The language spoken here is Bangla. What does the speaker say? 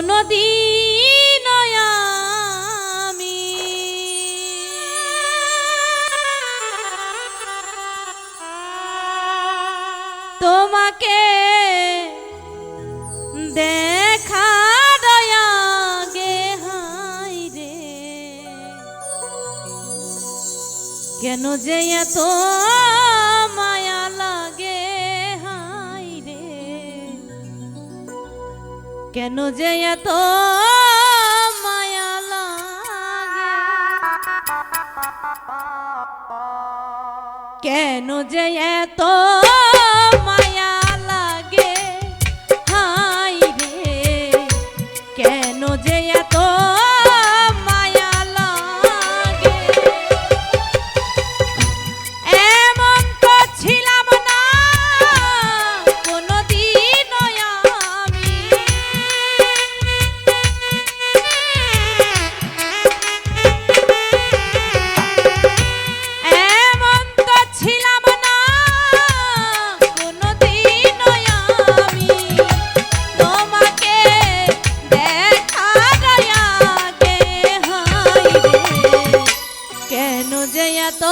কোনো দিন আমি তোমাকে দেখা দয়াগে হাই রে। কেন যে এত কেন যে এত মায়া লাগে? কেন যে এত এত